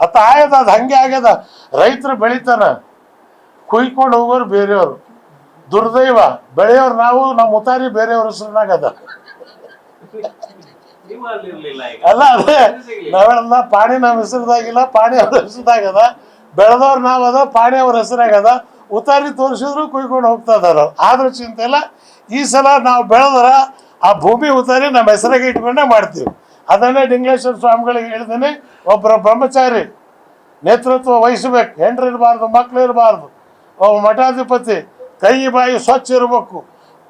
ಅತ್ತ ಆಗ್ಯದ ಅದು ಹಂಗೆ ಆಗ್ಯದ. ರೈತರು ಬೆಳಿತಾರ. ಕುಯ್ಕೊಂಡು ಹೋಗೋರು ಬೇರೆಯವರು. ದುರ್ದೈವ. ಬೆಳೆಯೋರು ನಾವು ನಮ್ಮ ಮುತಾರಿ ಬೇರೆಯವ್ರ ಹೆಸರಿನಾಗದ. ಅಲ್ಲಿ ಅದೇ. ನಾವೆಲ್ಲ ಪಾಣಿ ನಮ್ಮ ಹೆಸರದಾಗಿಲ್ಲ ಪಾಣಿ ಅವ್ರ ಹೆಸರದಾಗದ. ಬೆಳೆದವ್ರು ನಾವದ ಪಾಣಿ ಅವ್ರ ಹೆಸರಾಗದ ಉತಾರಿ ತೋರಿಸಿದ್ರು ಕುಯ್ಕೊಂಡು ಹೋಗ್ತಾ ಇದಾರ ಆದ್ರೂ ಚಿಂತೆ ಇಲ್ಲ. ಈ ಸಲ ನಾವು ಬೆಳೆದ್ರ ಆ ಭೂಮಿ ಉತಾರಿ ನಮ್ಮ ಹೆಸರಾಗೆ ಇಟ್ಕೊಂಡೇ ಮಾಡ್ತೀವಿ. ಅದನ್ನೇ ಡಿಂಗ್ಲೇಶ್ವರ ಸ್ವಾಮಿಗಳಿಗೆ ಹೇಳಿದ್ದೀನಿ ಒಬ್ಬರ ಬ್ರಹ್ಮಚಾರಿ ನೇತೃತ್ವ ವಹಿಸಬೇಕು. ಹೆಂಡ್ರು ಇರಬಾರ್ದು, ಮಕ್ಳು ಇರಬಾರ್ದು, ಒಬ್ಬ ಮಠಾಧಿಪತಿ, ಕೈ, ಬಾಯಿ ಸ್ವಚ್ಛ ಇರಬೇಕು,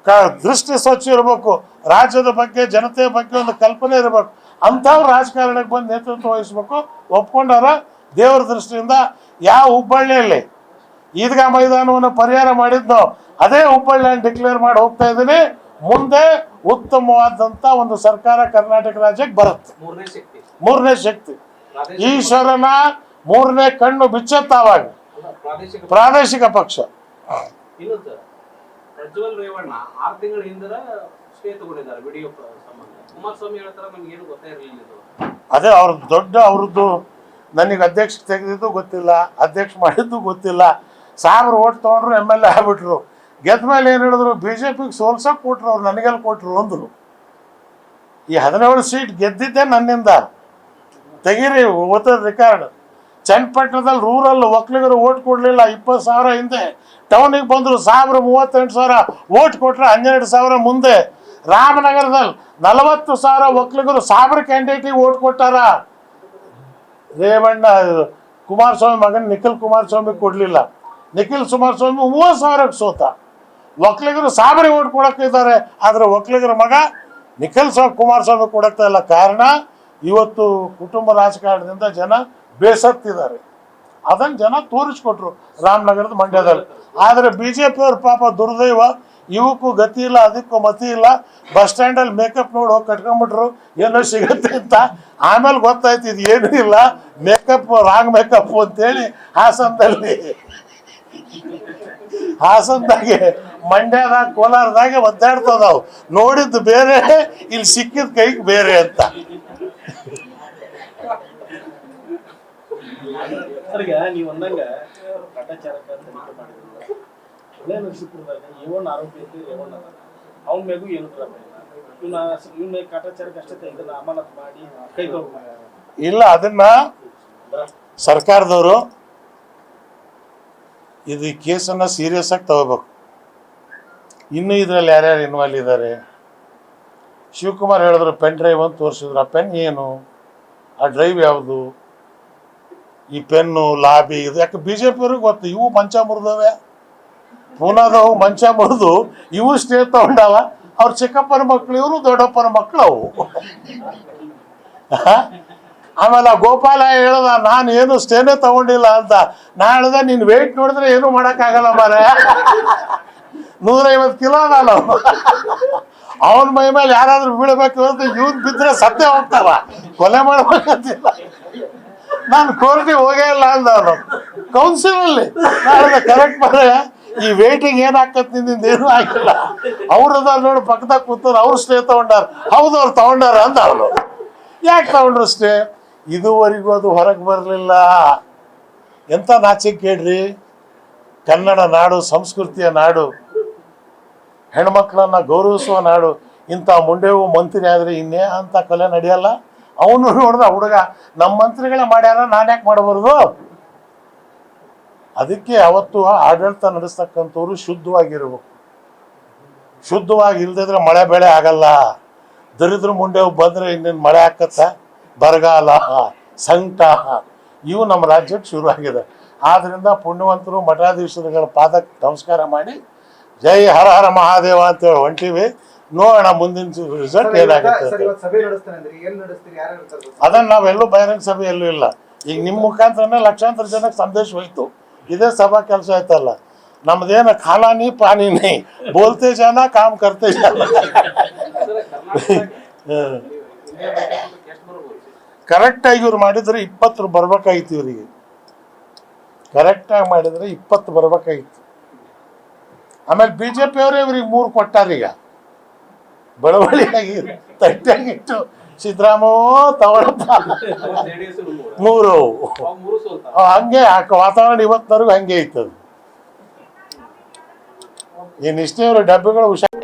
ಕ, ದೃಷ್ಟಿ ಸ್ವಚ್ಛ ಇರಬೇಕು, ರಾಜ್ಯದ ಬಗ್ಗೆ, ಜನತೆಯ ಬಗ್ಗೆ ಒಂದು ಕಲ್ಪನೆ ಇರಬೇಕು ಅಂಥವ್ರು ರಾಜಕಾರಣಕ್ಕೆ ಬಂದು ನೇತೃತ್ವ ವಹಿಸ್ಬೇಕು, ಒಪ್ಕೊಂಡಾರ ದೇವರ ದೃಷ್ಟಿಯಿಂದ ಯಾವ ಹುಬ್ಬಳ್ಳಿಯಲ್ಲಿ ಈದ್ಗಾ ಮೈದಾನವನ್ನು ಪರಿಹಾರ ಮಾಡಿದ್ದು ಅದೇ ಹುಬ್ಬಳ್ಳಿಯನ್ನು ಡಿಕ್ಲೇರ್ ಮಾಡಿ ಹೋಗ್ತಾ ಇದ್ದೀನಿ. ಮುಂದೆ ಉತ್ತಮವಾದಂತ ಒಂದು ಸರ್ಕಾರ ಕರ್ನಾಟಕ ರಾಜ್ಯಕ್ಕೆ ಬರುತ್ತೆ. ಮೂರನೇ ಶಕ್ತಿ. ಈಶ್ವರನ ಮೂರನೇ ಕಣ್ಣು ಬಿಚ್ಚತ್ತಾವಾಗ. ಪ್ರಾದೇಶಿಕ ಪಕ್ಷ. ಇನ್ನು ಸರ್ ಪ್ರಜ್ವಲ್ ರೇವಣ್ಣ ಆರು ತಿಂಗಳ ಹಿಂದರ ಸ್ಟೇ ತಗೊಂಡಿದ್ದಾರೆ ವಿಡಿಯೋ ಸಂಬಂಧ. ಕುಮಾರಸ್ವಾಮಿ ಹೇಳ್ತಾರ ನಮ್ಗೆ ಏನು ಗೊತ್ತೇ ಇರಲಿಲ್ಲ ಇದು. ಅದೇ ಅವ್ರ ದೊಡ್ಡ ಅವ್ರದ್ದು ನನಗೆ ಅಧ್ಯಕ್ಷ ತೆಗೆದಿದ್ದು ಗೊತ್ತಿಲ್ಲ ಅಧ್ಯಕ್ಷ ಮಾಡಿದ್ದು ಗೊತ್ತಿಲ್ಲ. ಸಾವಿರ ಓಟ್ ತಗೊಂಡ್ರು ಎಂ ಎಲ್ ಎ ಆಗ್ಬಿಟ್ರು. ಗೆದ್ದ ಮೇಲೆ ಏನು ಹೇಳಿದ್ರು? ಬಿ ಜೆ ಪಿಗೆ ಸೋಲ್ಸೋಕೆ ಕೊಟ್ರು, ಅವ್ರು ನನಗೆಲ್ಲ ಕೊಟ್ಟರು ಅಂದರು. ಈ ಹದಿನೇಳು ಸೀಟ್ ಗೆದ್ದಿದ್ದೆ ನನ್ನಿಂದ. ತೆಗೀರಿ ಓದೋದು ರೆಕಾರ್ಡ್ ಚನ್ನಪಟ್ಟಣದಲ್ಲಿ ರೂರಲ್ ಒಕ್ಕಲಿಗರು ಓಟ್ ಕೊಡಲಿಲ್ಲ, ಇಪ್ಪತ್ತು ಸಾವಿರ ಹಿಂದೆ. ಟೌನಿಗೆ ಬಂದರು ಸಾವಿರ ಮೂವತ್ತೆಂಟು ಸಾವಿರ ಓಟ್ ಕೊಟ್ಟರೆ ಹನ್ನೆರಡು ಸಾವಿರ ಮುಂದೆ. ರಾಮನಗರದಲ್ಲಿ ನಲವತ್ತು ಸಾವಿರ ಒಕ್ಕಲಿಗರು ಸಾವಿರ ಕ್ಯಾಂಡಿಡೇಟಿಗೆ ಓಟ್ ಕೊಟ್ಟಾರ. ರೇವಣ್ಣ, ಕುಮಾರಸ್ವಾಮಿ ಮಗನ ನಿಖಿಲ್ ಕುಮಾರಸ್ವಾಮಿ ಕೊಡಲಿಲ್ಲ. ನಿಖಿಲ್ ಕುಮಾರಸ್ವಾಮಿ ಮೂವತ್ತು ಸಾವಿರಕ್ಕೆ ಸೋತ. ಒಕ್ಕಲಿಗರು ಸಾಬರಿ ಓಟ್ ಕೊಡಕ್ಕಿದ್ದಾರೆ, ಆದರೆ ಒಕ್ಕಲಿಗರ ಮಗ ನಿಖಿಲ್ ಸ್ವಾಮಿ ಕುಮಾರಸ್ವಾಮಿ ಕೊಡಕ್ತಾ ಇಲ್ಲ. ಕಾರಣ, ಇವತ್ತು ಕುಟುಂಬ ರಾಜಕಾರಣದಿಂದ ಜನ ಬೇಸತ್ತಿದ್ದಾರೆ. ಅದನ್ನು ಜನ ತೋರಿಸ್ಕೊಟ್ರು ರಾಮನಗರದ ಮಂಡ್ಯದಲ್ಲಿ. ಆದರೆ ಬಿ ಜೆ ಪಾಪ ದುರ್ದೈವ, ಇವಕ್ಕೂ ಗತಿ ಇಲ್ಲ, ಅದಕ್ಕೂ ಮತಿ ಇಲ್ಲ. ಬಸ್ ಸ್ಟ್ಯಾಂಡಲ್ಲಿ ಮೇಕಪ್ ನೋಡಿ ಹೋಗಿ ಕಟ್ಕೊಂಡ್ಬಿಟ್ರು ಏನೋ ಸಿಗುತ್ತೆ ಅಂತ. ಆಮೇಲೆ ಗೊತ್ತಾಯ್ತು, ಇದು ಏನೂ ಇಲ್ಲ. ಮೇಕಪ್, ರಾಂಗ್ ಮೇಕಪ್ ಅಂತೇಳಿ ಹಾಸನದಲ್ಲಿ. ಹಾಸನದಾಗೆ ಮಂಡ್ಯದಾಗ ಕೋಲಾರದಾಗೆ ಒದ್ದಾಡ್ತದಾವು. ನೋಡಿದ್ದು ಬೇರೆ ಇಲ್ಲಿ ಸಿಕ್ಕಿದ ಕೈಗೆ ಬೇರೆ ಅಂತ. ಇಲ್ಲ ಅದನ್ನ ಸರ್ಕಾರದವರು ಇದು ಕೇಸನ್ನು ಸೀರಿಯಸ್ ಆಗಿ ತಗೋಬೇಕು. ಇನ್ನು ಇದರಲ್ಲಿ ಯಾರ್ಯಾರು ಇನ್ವಾಲ್ವ್ ಇದ್ದಾರೆ ಶಿವಕುಮಾರ್ ಹೇಳಿದ್ರು ಪೆನ್ ಡ್ರೈವ್ ಅಂತ ತೋರಿಸಿದ್ರು. ಆ ಪೆನ್ ಏನು? ಆ ಡ್ರೈವ್ ಯಾವುದು? ಈ ಪೆನ್ನು ಲಾಬಿ ಇದು ಯಾಕೆ ಬಿ ಜೆ ಪಿಯವ್ರಿಗೆ ಗೊತ್ತು, ಇವು ಮಂಚ ಮುರಿದವೆ ಪೂನಾದವು ಮಂಚ ಮುರಿದು ಇವು ಸ್ಟೇ ತಗೊಂಡವ. ಅವ್ರ ಚಿಕ್ಕಪ್ಪನ ಮಕ್ಕಳು ಇವರು ದೊಡ್ಡಪ್ಪನ ಮಕ್ಕಳು ಅವು. ಆಮೇಲೆ ಆ ಗೋಪಾಲ ಹೇಳ್ದ, ನಾನು ಏನು ಸ್ಟೇನೇ ತಗೊಂಡಿಲ್ಲ ಅಂತ. ನಾ ಹೇಳ್ದೆ, ನೀನು ವೆಯ್ಟ್ ನೋಡಿದ್ರೆ ಏನು ಮಾಡೋಕ್ಕಾಗಲ್ಲ ಮಾರ ನೂರೈವತ್ತು ಕಿಲೋ ನಾನು. ಅವನ ಮೈ ಮೇಲೆ ಯಾರಾದ್ರೂ ಬೀಳಬೇಕು ಅಂತ ಇವ್ನು ಬಿದ್ದರೆ ಸತ್ತೇ ಹೋಗ್ತಾರ ಕೊಲೆ ಮಾಡ್ಬೇಕಂತಿಲ್ಲ. ನಾನು ಕೋರ್ಟಿಗೆ ಹೋಗೇ ಇಲ್ಲ ಅಂದ ಅವನು ಕೌನ್ಸಿಲಲ್ಲಿ ನಾನು ಕರೆಕ್ಟ್ ಮಾಡಿ ಈ ವೇಟಿಂಗ್ ಏನಾಗ್ತದೆ ನಿಂದ ಏನೂ ಆಗಿಲ್ಲ. ಅವ್ರ ನೋಡಿ, ಪಕ್ಕದಾಗ ಕೂತವ್ರು, ಅವ್ರು ಸ್ಟೇ ತಗೊಂಡಾರ. ಹೌದು, ಅವ್ರು ತಗೊಂಡಾರ ಅಂದ ಅವನು ಯಾಕೆ ತಗೊಂಡ್ರು ಸ್ಟೇ ಇದುವರೆಗೂ ಅದು ಹೊರಗೆ ಬರಲಿಲ್ಲ. ಎಂಥ ನಾಚಿಕೆ ಕೇಳ್ರಿ ಕನ್ನಡ ನಾಡು, ಸಂಸ್ಕೃತಿಯ ನಾಡು. ಹೆಣ್ಮಕ್ಳನ್ನ ಗೌರವಿಸುವ ನಾಡು, ಇಂಥ ಮುಂಡೆವು ಮಂತ್ರಿ ಆದರೆ ಇನ್ನೇ ಅಂತ ಕೊಲೆ ನಡೆಯಲ್ಲ? ಅವನು ನೋಡಿದ ಹುಡುಗ ನಮ್ಮ ಮಂತ್ರಿಗಳೇ ಮಾಡ್ಯಾರ, ನಾನು ಯಾಕೆ ಮಾಡಬಾರ್ದು? ಅದಕ್ಕೆ ಅವತ್ತು ಆಡಳಿತ ನಡೆಸ್ತಕ್ಕಂಥವ್ರು ಶುದ್ಧವಾಗಿರ್ಬೇಕು. ಶುದ್ಧವಾಗಿ ಇಲ್ದಿದ್ರೆ ಮಳೆ ಬೆಳೆ ಆಗಲ್ಲ. ದರಿದ್ರ ಮುಂಡೆ ಬಂದರೆ ಇನ್ನೇನು ಮಳೆ ಹಾಕತ್ತ ಬರಗಾಲ, ಸಂಕಟ. ಇವು ನಮ್ಮ ರಾಜ್ಯಕ್ಕೆ ಶುರುವಾಗಿದೆ. ಆದ್ದರಿಂದ ಪುಣ್ಯವಂತರು, ಮಠಾಧೀಶರುಗಳ ಪಾದಕ್ಕೆ ನಮಸ್ಕಾರ ಮಾಡಿ ಜೈ ಹರ ಹರ ಮಹಾದೇವ ಅಂತೇಳಿ ಹೊಂಟಿವಿ. ನೋಡೋಣ ಮುಂದಿನ ರಿಸಲ್ಟ್ ಏನಾಗುತ್ತೆ ಅದನ್ನ ನಾವೆಲ್ಲೂ ಬಹಿರಂಗ ಸಭೆ ಎಲ್ಲೂ ಇಲ್ಲ. ಈಗ ನಿಮ್ಮ ಮುಖಾಂತರನೇ ಲಕ್ಷಾಂತರ ಜನಕ್ಕೆ ಸಂದೇಶ ಹೋಯ್ತು. ಇದೇ ಸಭಾ ಕೆಲಸ ಆಯ್ತಲ್ಲ. ನಮ್ದೇನು ಖಾಲಾನಿ ಪಾನಿನಿ ಬೋಲ್ತೆ ಜನ ಕಾಮ್ ಕರ್ತೆ ಜನ. ಕರೆಕ್ಟಾಗಿ ಇವ್ರು ಮಾಡಿದ್ರೆ ಇಪ್ಪತ್ತು ಬರ್ಬೇಕಾಗಿತ್ತು ಇವರಿಗೆ. ಕರೆಕ್ಟಾಗಿ ಮಾಡಿದ್ರೆ ಇಪ್ಪತ್ತು ಬರ್ಬೇಕಾಗಿತ್ತು. ಆಮೇಲೆ ಬಿ ಜೆ ಪಿಯವರೇ ಇವ್ರಿಗೆ ಮೂರು ಕೊಟ್ಟಾರೀಗ ಬಳವಳಿಯಾಗಿ ತಟ್ಟಿಯಾಗಿಟ್ಟು ಸಿದ್ದರಾಮಯ್ಯ ತಗೊಳಪ್ಪ ಮೂರು. ಹಂಗೆ ಆ ವಾತಾವರಣ ಇವತ್ತಿನವರೆಗೂ ಹಂಗೆ ಇತ್ತು. ಈ ನಿಷ್ಠೆಯವರು ಡಬ್ಬಿಗಳು ಹುಷಾರ್